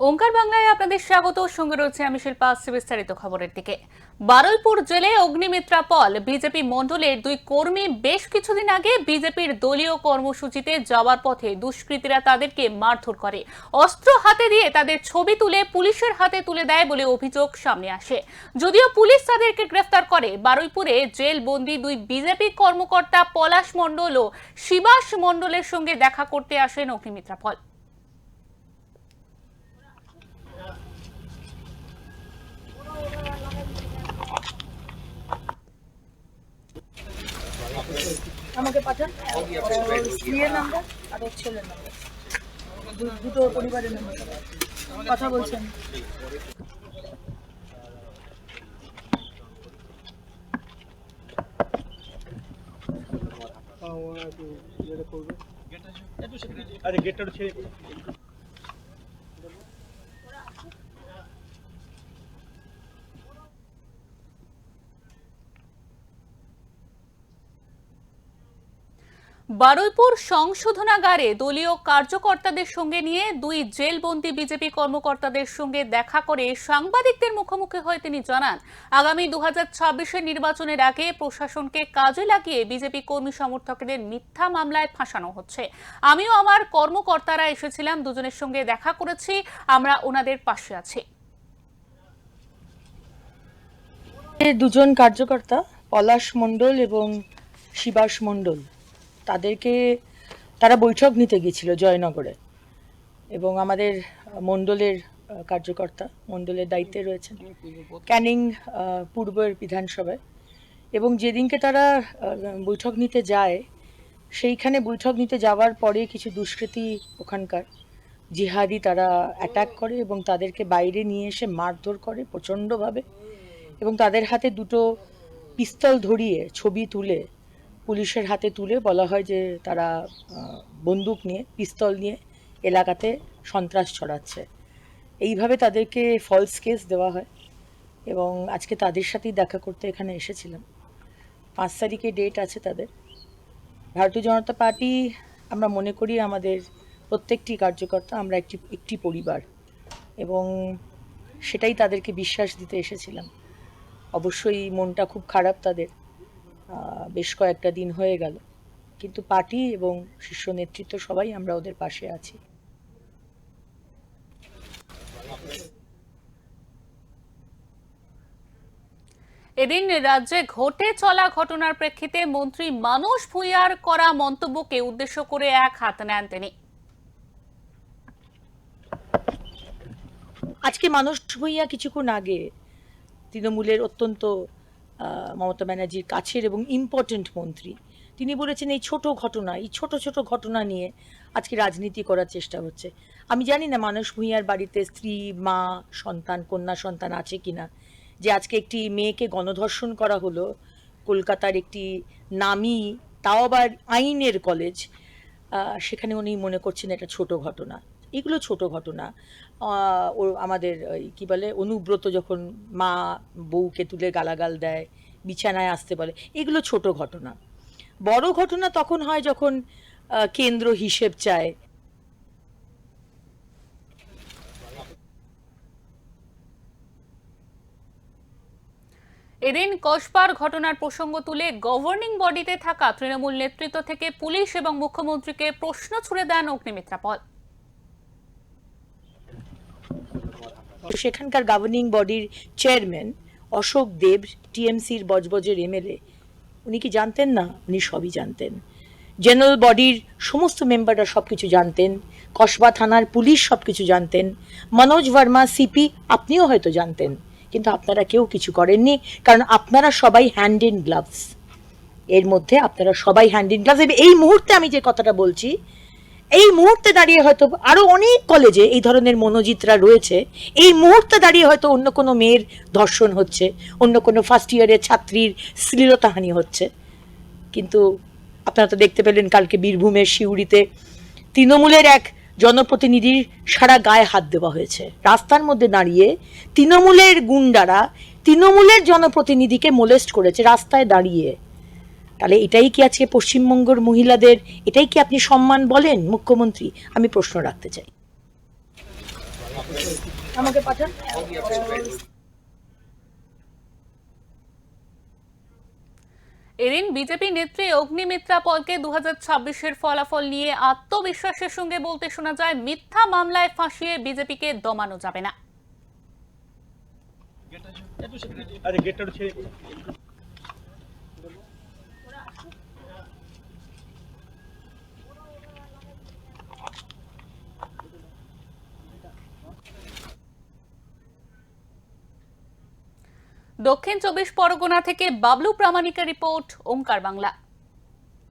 ওঙ্কার বাংলায় আপনাদের স্বাগত। সঙ্গে রয়েছে আমি শিল্পা বিস্তারিত খবরের দিকে। বারুইপুর জেলে অগ্নিমিত্রা পল, বিজেপি মণ্ডলের দুই কর্মী বেশ কিছুদিন আগে বিজেপির দলীয় কর্মসূচিতে যাওয়ার পথে দুষ্কৃতীরা তাদেরকে মারধর করে। অস্ত্র হাতে দিয়ে তাদের ছবি তুলে পুলিশের হাতে তুলে দেয় বলে অভিযোগ সামনে আসে। যদিও পুলিশ তাদেরকে গ্রেফতার করে, বারুইপুরে জেল বন্দি দুই বিজেপি কর্মকর্তা পলাশ মণ্ডল ও শিবাস মণ্ডলের সঙ্গে দেখা করতে আসেন অগ্নিমিত্রা পল। পাঠান। স্ত্রীর নাম্বার আর ছেলের নাম্বার। দুটো পরিবারের নাম্বার। কথা বলছেন। আরে গেটটা একটু ছেড়ে বারুইপুর সংশোধনাগারে দলীয় কার্যকর্তাদের সঙ্গে নিয়ে দুই জেলবন্দি বিজেপি কর্মকর্তাদের সঙ্গে দেখা করে সাংবাদিকদের মুখোমুখি হয়ে তিনি জানান, আগামী দু হাজার নির্বাচনের আগে প্রশাসনকে কাজে লাগিয়ে বিজেপি কর্মী সমর্থকদের মিথ্যা মামলায় ফাঁসানো হচ্ছে। আমিও আমার কর্মকর্তারা এসেছিলাম, দুজনের সঙ্গে দেখা করেছি, আমরা ওনাদের পাশে আছি। দুজন কার্যকর্তা, পলাশ মণ্ডল এবং শিবাস মণ্ডল। তাদেরকে, তারা বৈঠক নিতে গিয়েছিল জয়নগরে। এবং আমাদের মণ্ডলের কার্যকর্তা মণ্ডলের দায়িত্বে রয়েছেন ক্যানিং পূর্বের বিধানসভায়। এবং যেদিনকে তারা বৈঠক নিতে যায়, সেইখানে বৈঠক নিতে যাওয়ার পরে কিছু দুষ্কৃতী ওখানকার জিহাদি তারা অ্যাটাক করে এবং তাদেরকে বাইরে নিয়ে এসে মারধর করে প্রচণ্ডভাবে। এবং তাদের হাতে দুটো পিস্তল ধরিয়ে ছবি তুলে পুলিশের হাতে তুলে বলা হয় যে তারা বন্দুক নিয়ে, পিস্তল নিয়ে এলাকাতে সন্ত্রাস ছড়াচ্ছে। এইভাবে তাদেরকে ফলস কেস দেওয়া হয় এবং আজকে তাদের সাথেই দেখা করতে এখানে এসেছিলাম। পাঁচ তারিখে ডেট আছে তাদের। ভারতীয় জনতা পার্টি, আমরা মনে করি আমাদের প্রত্যেকটি কার্যকর্তা আমরা একটি একটি পরিবার এবং সেটাই তাদেরকে বিশ্বাস দিতে এসেছিলাম। অবশ্যই মনটা খুব খারাপ তাদের। বেশ কয়েকটা দিন হয়ে গেল। কিন্তু পার্টি এবং শীর্ষ নেতৃত্ব সবাই আমরা ওদের পাশে আছি। এদিন রাজ্যে ঘটে চলা ঘটনার প্রেক্ষিতে মন্ত্রী মানস ভূঁইয়ার করা মন্তব্যকে উদ্দেশ্য করে এক হাত নেন তিনি। আজকে মানুষ ভূঁইয়া কিছুক্ষণ আগে তৃণমূলের অত্যন্ত মমতা ব্যানার্জির কাছের এবং ইম্পর্ট্যান্ট মন্ত্রী। তিনি বলেছেন, এই ছোট ঘটনা, এই ছোট ছোট ঘটনা নিয়ে আজকে রাজনীতি করার চেষ্টা হচ্ছে। আমি জানি না মানুষ ভূঁইয়ার বাড়িতে স্ত্রী, মা, সন্তান, কন্যা, সন্তান আছে কিনা। যে আজকে একটি মেয়েকে গণধর্ষণ করা হলো, কলকাতার একটি নামি, তাও আবার আইনের কলেজ সেখানে উনি মনে করছেন এটা ছোট ঘটনা। এগুলো ছোট ঘটনা। ও আমাদের কি বলে, অনুব্রত যখন মা বউকে তুলে গালাগাল দেয়, বিছানায় আসতে বলে, এগুলো ছোট ঘটনা। বড় ঘটনা তখন হয় যখন কেন্দ্র হিসেব চায়। এদিন কসবার ঘটনার প্রসঙ্গ তুলে গভর্নিং বডিতে থাকা তৃণমূল নেতৃত্ব থেকে পুলিশ এবং মুখ্যমন্ত্রীকে প্রশ্ন ছুড়ে দেন অগ্নিমিত্রা পল। সেখানকার গভর্নিং বডির চেয়ারম্যান অশোক দেব টিএমসির বজবজের এমএলএ উনি কি জানতেন? না, উনি সবই জানতেন। জেনারেল বডির সমস্ত মেম্বাররা সব কিছু জানতেন। কসবা থানার পুলিশ সব কিছু জানতেন। মনোজ ভার্মা সিপি আপনিও হয়তো জানতেন। কিন্তু আপনারা কেউ কিছু করেননি, কারণ আপনারা সবাই হ্যান্ড ইন গ্লাভস এর মধ্যে আপনারা সবাই হ্যান্ড ইন গ্লাভস এই মুহূর্তে আমি যে কথাটা বলছি এই মুহূর্তে দাঁড়িয়ে হয়তো আরও অনেক কলেজে এই ধরনের মনোজিতরা রয়েছে। এই মুহূর্তে দাঁড়িয়ে হয়তো অন্য কোনো মেয়ের ধর্ষণ হচ্ছে, অন্য কোনো ফার্স্ট ইয়ারের ছাত্রীর শ্লীলতাহানি হচ্ছে। কিন্তু আপনারা তো দেখতে পেলেন কালকে বীরভূমের সিউড়িতে তৃণমূলের এক জনপ্রতিনিধির সারা গায়ে হাত দেওয়া হয়েছে। রাস্তার মধ্যে দাঁড়িয়ে তৃণমূলের গুন্ডারা তৃণমূলের জনপ্রতিনিধিকে মোলেস্ট করেছে। রাস্তায় দাঁড়িয়ে তাহলে এটাই কি আজকে পশ্চিমবঙ্গের মহিলাদের এটাই কি আপনি সম্মান বলেন মুখ্যমন্ত্রী? আমি প্রশ্ন রাখতে চাই। আমাকে পাঠান। এদিন বিজেপি নেত্রী অগ্নিমিত্রা পলকে দু হাজার ফলাফল নিয়ে আত্মবিশ্বাসের সঙ্গে বলতে শোনা যায় মিথ্যা মামলায় ফাঁসিয়ে বিজেপিকে দমানো যাবে না আচ্ছা গেটটা একটু ছেড়ে দিন। দক্ষিণ চব্বিশ পরগনা থেকে বাবলু প্রামাণিকের রিপোর্ট ওঙ্কার বাংলা।